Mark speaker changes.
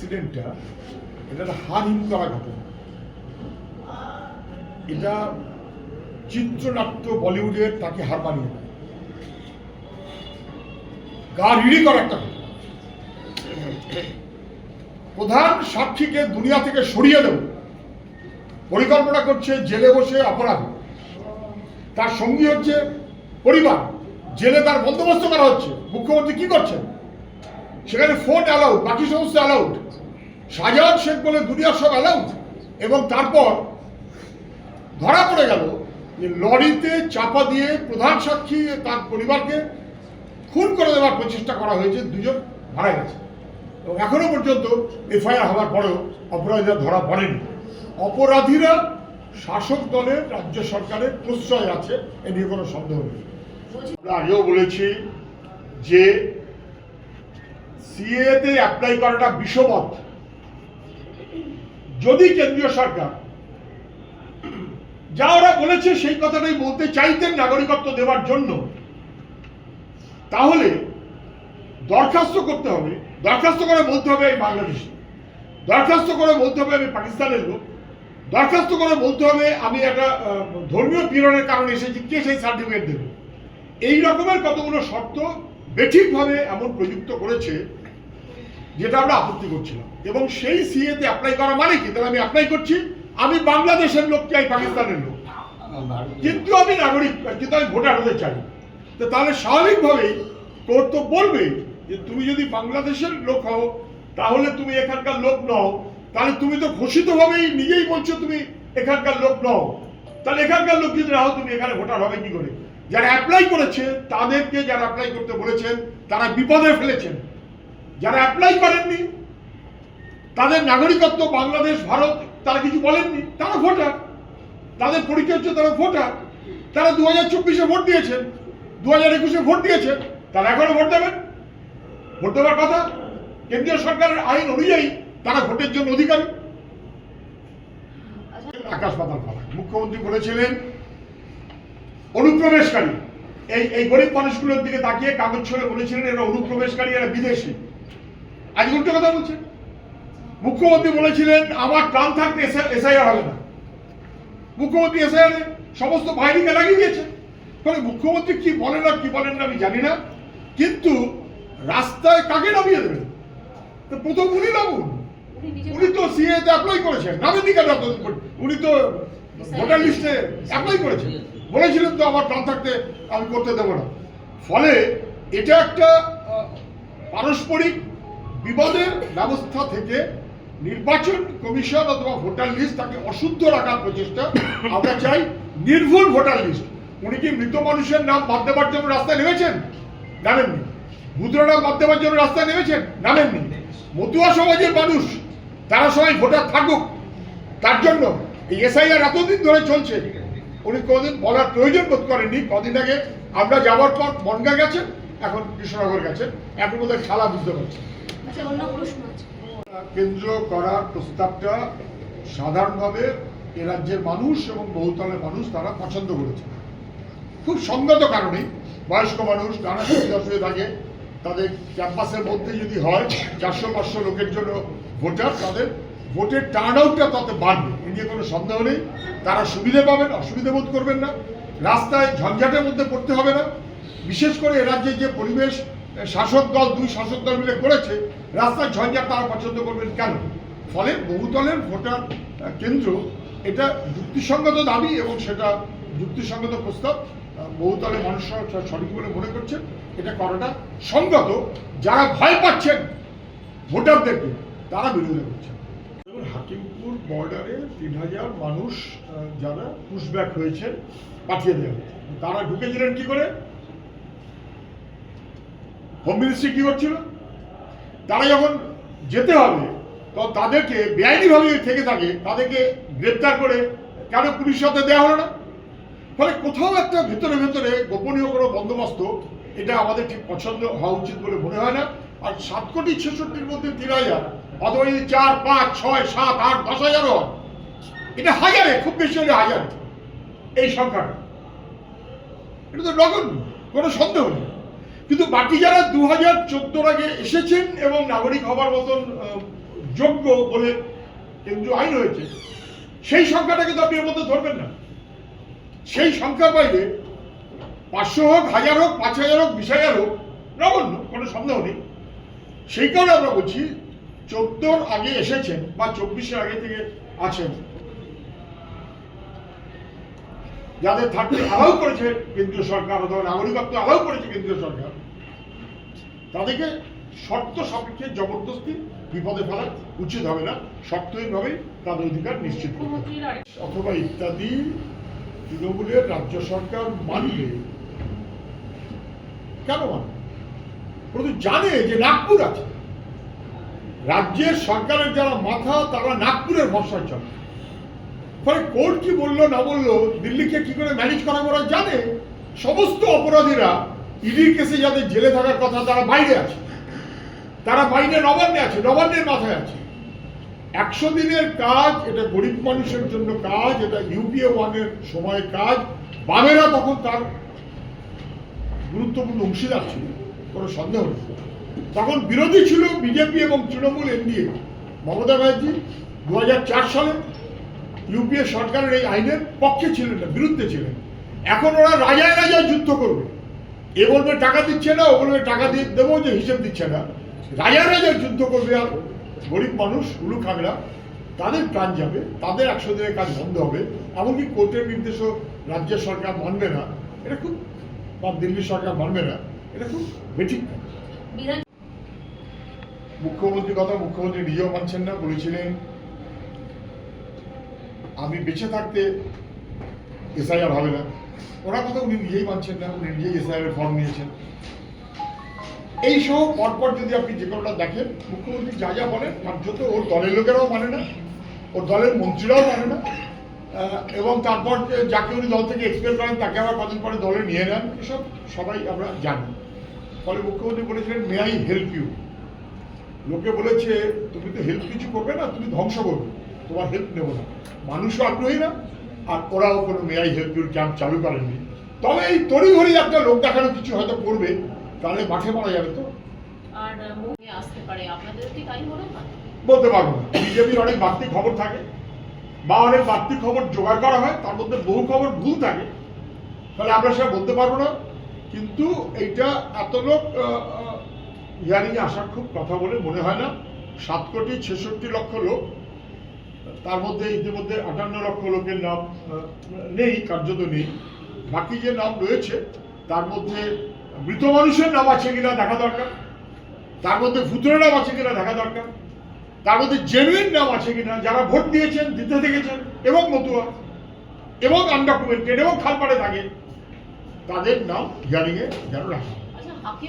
Speaker 1: অ্যাক্সিডেন্টটা এটা একটা হারহীন করা ঘটনা। এটা চিত্রনাট্য বলিউডের তাকে হার মানিয়ে দেয় গা রিড়ি করা একটা প্রধান সাক্ষীকে দুনিয়া থেকে সরিয়ে দেব পরিকল্পনা করছে জেলে বসে অপরাধী। তার সঙ্গী হচ্ছে পরিবার। জেলে তার বন্দোবস্ত করা হচ্ছে। মুখ্যমন্ত্রী কি করছেন? সেখানে ফোন অ্যালাউড বাকি সমস্ত অ্যালাউড শাহজাহান শেখ বলে দুনিয়ার সব অ্যালাউড এবং তারপর ধরা পড়ে গেল যে লরিতে চাপা দিয়ে প্রধান সাক্ষী তার পরিবারকে খুন করে দেওয়ার প্রচেষ্টা করা হয়েছে, দুজন মারা গেছে। এবং এখনও পর্যন্ত এফআইআর হওয়ার পরেও অপরাধীরা ধরা পড়েনি। অপরাধীরা শাসক দলের, রাজ্য সরকারের প্রশ্রয় আছে, এ নিয়ে কোনো সন্দেহ নেই। আমরা আগেও বলেছি যে সিএতে অ্যাপ্লাই করাটা বিষমত। যদি কেন্দ্রীয় সরকার, যা ওরা বলেছে সেই কথাটাই বলতে চাইতেন নাগরিকত্ব দেওয়ার জন্য, তাহলে দরখাস্ত করতে হবে, দরখাস্ত করে বলতে হবে আমি বাংলাদেশি। দরখাস্ত করে বলতে হবে আমি পাকিস্তানের লোক। দরখাস্ত করে বলতে হবে আমি একটা ধর্মীয় পীড়নের কারণে এসেছি, কে সেই সার্টিফিকেট দেবে? এই রকমের কতগুলো শর্ত বেঠিকভাবে এমন প্রযুক্ত করেছে যেটা আমরা আপত্তি করছিলাম। এবং সেই সিএতে অ্যাপ্লাই করা মানে কি? তাহলে আমি অ্যাপ্লাই করছি। আমি বাংলাদেশের লোক চাই পাকিস্তানের লোক? কিন্তু আমি নাগরিক কিন্তু আমি ভোটার হতে চাই। তো তাহলে স্বাভাবিকভাবেই তোর তো বলবে যে তুমি যদি বাংলাদেশের লোক হও, তাহলে তুমি এখানকার লোক নও। তাহলে তুমি তো ঘোষিতভাবেই নিজেই বলছো তুমি এখানকার লোক নও। তাহলে এখানকার লোক যদি না হও, তুমি এখানে ভোটার হবে কি করে? যারা অ্যাপ্লাই করেছে, তাদেরকে যারা অ্যাপ্লাই করতে বলেছেন, তারা বিপদে ফেলেছেন। যারা অ্যাপ্লাই করেননি, তাদের নাগরিকত্ব, বাংলাদেশ, ভারত, তারা কিছু বলেননি, তারা ভোটার। তাদের পরিচয় হচ্ছে তারা ভোটার। তারা দু হাজার চব্বিশে ভোট দিয়েছেন দু হাজার একুশে ভোট দিয়েছেন, তারা এখনও ভোট দেবেন? ভোট দেওয়ার কথা? কেন্দ্রীয় সরকারের আইন অনুযায়ী তারা ভোটের জন্য অধিকারী। আকাশ পাতাল ফারাক মুখ্যমন্ত্রী বলেছিলেন, অনুপ্রবেশকারী। এই এই গরিব মানুষগুলোর দিকে তাকিয়ে কাগজ ছড়ে বলেছিলেন, এরা অনুপ্রবেশকারী, এরা বিদেশি। আজ উল্টো কথা বলছে। মুখ্যমন্ত্রী বলেছিলেন আমার প্রাণ থাকতে এসআইআর হবে না। মুখ্যমন্ত্রী এসআইআর সমস্ত বাহিনীকে লাগিয়ে দিয়েছেন ফলে মুখ্যমন্ত্রী কি বলেন না কি বলেন না আমি জানি না। কিন্তু রাস্তায় কাকে নামিয়ে দেবেন? তো প্রথম উনি নামুন। উনি তো সিএ তে অ্যাপ্লাই করেছেন। নামের দিকে উনি তো ভোটার লিস্টে অ্যাপ্লাই করেছেন। বলেছিলেন তো আমার প্রাণ থাকতে আমি করতে দেবো না। ফলে এটা একটা পারস্পরিক বিবাদের ব্যবস্থা থেকে নির্বাচন কমিশন অথবা ভোটার লিস্ট তাকে অশুদ্ধ রাখার প্রচেষ্টা। আমরা চাই নির্ভুল ভোটার লিস্ট। উনি কি মৃত মানুষের নাম বাদ দেওয়ার জন্য রাস্তায় নেমেছেন? নামেননি। মুদ্রা নাম বাদ দেওয়ার জন্য রাস্তায় নেমেছেন? নামেননি। মতুয়া সমাজের মানুষ, তারা সবাই ভোটার থাকুক। তার জন্য এই এসআইআর এতদিন ধরে চলছে। উনি কোনদিন বলার প্রয়োজন বোধ করেননি। কদিন আগে আমরা যাওয়ার পর বনগা গেছেন, এখন কৃষ্ণনগর গেছেন। এখন বোধহয় খেলা বুঝতে পারছেন।
Speaker 2: আচ্ছা
Speaker 1: কেন্দ্র করার প্রস্তাবটা সাধারণভাবে এ রাজ্যের মানুষ এবং বহুতলের মানুষ তারা পছন্দ করেছে। খুব সঙ্গত কারণেই বয়স্ক মানুষ, নানা সুবিধা অসুবিধা থাকে, তাদের ক্যাম্পাসের মধ্যে যদি হয়, চারশো, পাঁচশো লোকের জন্য ভোটার, তাদের ভোটের টার্ন আউটটা তাতে বাড়বে। এ নিয়ে কোনো সন্দেহ নেই। তারা সুবিধে পাবেন, অসুবিধে বোধ করবেন না। রাস্তায় ঝঞ্ঝাটের মধ্যে পড়তে হবে না। বিশেষ করে এ রাজ্যের যে পরিবেশ শাসক দল, দুই শাসক দল মিলে করেছে, রাস্তায় ঝঞ্ঝাট তারা পছন্দ করবেন কেন? ফলে বহুদলের ভোটার কেন্দ্র এটা যুক্তিসঙ্গত দাবি এবং সেটা যুক্তিসঙ্গত প্রস্তাব বহুদলের মানুষরা সঠিক বলে মনে করছেন। এটা করাটা সঙ্গত। যারা ভয় পাচ্ছেন ভোটারদেরকে, তারা বিরোধিতা করছেন। হাকিমপুর বর্ডারে তিন হাজার মানুষ যারা পুশব্যাক হয়েছে পাঠিয়ে দেওয়া হয়েছে। তারা ঢুকেছিলেন কি করে? হোম মিনিস্ট্রি কি করছিল? তারা যখন যেতে হবে, তো তাদেরকে বেআইনিভাবে থেকে থাকে, তাদেরকে গ্রেপ্তার করে কেন পুলিশের সাথে দেওয়া হলো না? ফলে কোথাও একটা ভেতরে ভেতরে গোপনীয় কোনো বন্দোবস্ত, এটা আমাদের ঠিক পছন্দ হওয়া উচিত বলে মনে হয় না। আর সাত কোটি ছেষট্টির মধ্যে তিন হাজার, অথবা যদি চার, পাঁচ, ছয়, সাত, আট, দশ হাজারও হয়। এটা হাজারে, খুব বেশি হলে হাজার। এই সংখ্যাটা। এটা তো নগণ্য, কোনো সন্দেহ নেই। কিন্তু বাকি যারা দু হাজার চোদ্দোর আগে এসেছেন এবং নাগরিক হবার মতন যোগ্য বলে কেন্দ্রীয় আইন হয়েছে, সেই সংখ্যাটাকে তো আপনি এর মধ্যে ধরবেন না। সেই সংখ্যার বাইরে পাঁচশো হোক, হাজার হোক, পাঁচ হাজার হোক, বিশ হাজার হোক, নগণ্য, কোনো সন্দেহ নেই। সেই কারণে আমরা বলছি, চোদ্দোর আগে এসেছেন বা চব্বিশের আগে থেকে আছেন যাদের থাকতে অ্যালাউ করেছে কেন্দ্রীয় সরকার, অথবা নাগরিকত্ব অ্যালাউ করেছে কেন্দ্রীয় সরকার, তাদেরকে শর্ত সাপেক্ষে জবরদস্তি বিপদে ফেলা উচিত হবে না। শর্তহীনভাবেই তাদের অধিকার নিশ্চিত অথবা ইত্যাদি তৃণমূলের রাজ্য সরকার মানবে কেন মানবে? কিন্তু জানে যে নাগপুর আছে। রাজ্যের সরকারের যারা মাথা, তারা নাগপুরের ভরসায় চলে। ফলে কোর্ট কি বলল, না বলল, দিল্লিকে কি করে ম্যানেজ করা ওরা জানে। সমস্ত অপরাধীরা ইডির কেসে যাদের জেলে থাকার কথা, তারা বাইরে আছে। তারা বাইরে নবান্নে আছে, নবান্নের মাথায় আছে। একশো দিনের কাজ, এটা গরিব মানুষের জন্য কাজ, এটা ইউপিএ ওয়ানের সময় কাজ। বামেরা তখন তার গুরুত্বপূর্ণ অংশীদার ছিল, কোনো সন্দেহ নেই। তখন বিরোধী ছিল বিজেপি এবং তৃণমূল এনডিএ। মমতা ব্যানার্জি দু হাজার চার সালে ইউপিএ সরকারের এই আইনের পক্ষে ছিলেন না বিরুদ্ধে ছিলেন। এখন ওরা রাজায় রাজায় যুদ্ধ করবে। এ বলবে টাকা দিচ্ছে না ও বলবে টাকা দিয়ে দেবো যে হিসেব দিচ্ছে না। রাজায় রাজায় যুদ্ধ করবে আর গরিব মানুষ উলু খাগড়া তাদের প্রাণ যাবে তাদের একশো দিনের কাজ বন্ধ হবে। এমনকি কোর্টের নির্দেশও রাজ্য সরকার মানবে না। এটা খুব বা দিল্লি সরকার মানবে না। এটা খুব বেঠিক। মুখ্যমন্ত্রী কথা মুখ্যমন্ত্রী নিজেও মানছেন না বলেছিলেন আমি বেঁচে থাকতে এসআইআর হবে না। ওনার কথা উনি নিজেই মানছেন না, উনি নিজেই এসআইআর ফর্ম নিয়েছেন। এই সহ পরপর যদি আপনি যে কোনোটা দেখেন, মুখ্যমন্ত্রী যা যা বলেন কার্যত ওর দলের লোকেরাও মানে না, ওর দলের মন্ত্রীরাও মানে না এবং তারপর যাকে উনি দল থেকে এক্সপেক্ট করেন, তাকে আবার কদিন পরে দলে নিয়ে নেন, এসব সবাই আমরা জানি। ফলে মুখ্যমন্ত্রী বলেছিলেন মে আই হেল্প ইউ লোকে বলেছে, তুমি তো হেল্প কিছু করবে না, তুমি ধ্বংস করবে। তোমার হেল্প নেব না। মানুষও আগ্রহী না আর ওরাও কোনো মেয়াই হেল্প ইউর ক্যাম্প চালু করেননি। তবে এই তড়িঘড়ি একটা লোক দেখানো কিছু হয়তো করবে তাহলে মাঠে মারা যাবে তো। বলতে পারব না। বিজেপির অনেক বাড়তি খবর থাকে বা অনেক বাড়তি খবর জোগাড় করা হয় তার মধ্যে বহু খবর ভুল থাকে। তাহলে আমরা সেটা বলতে পারব না। কিন্তু এইটা এত লোক হিয়ারিং এ আসার খুব কথা বলে মনে হয় না। সাত কোটি ছেষট্টি লক্ষ লোক তার মধ্যে ইতিমধ্যে আটান্ন লক্ষ লোকের নাম নেই, কার্যত নেই। বাকি যে নাম রয়েছে, তার মধ্যে মৃত মানুষের নাম আছে কিনা দেখা দরকার। তার মধ্যে ভূতের নাম আছে কিনা দেখা দরকার। তার মধ্যে জেনুইন নাম আছে কিনা, যারা ভোট দিয়েছেন, দিতে দেখেছেন, এবং মতুয়া, এবং আনডকুমেন্টেড এবং খালপাড়ে থাকে, তাদের নাম এ যেন রাখা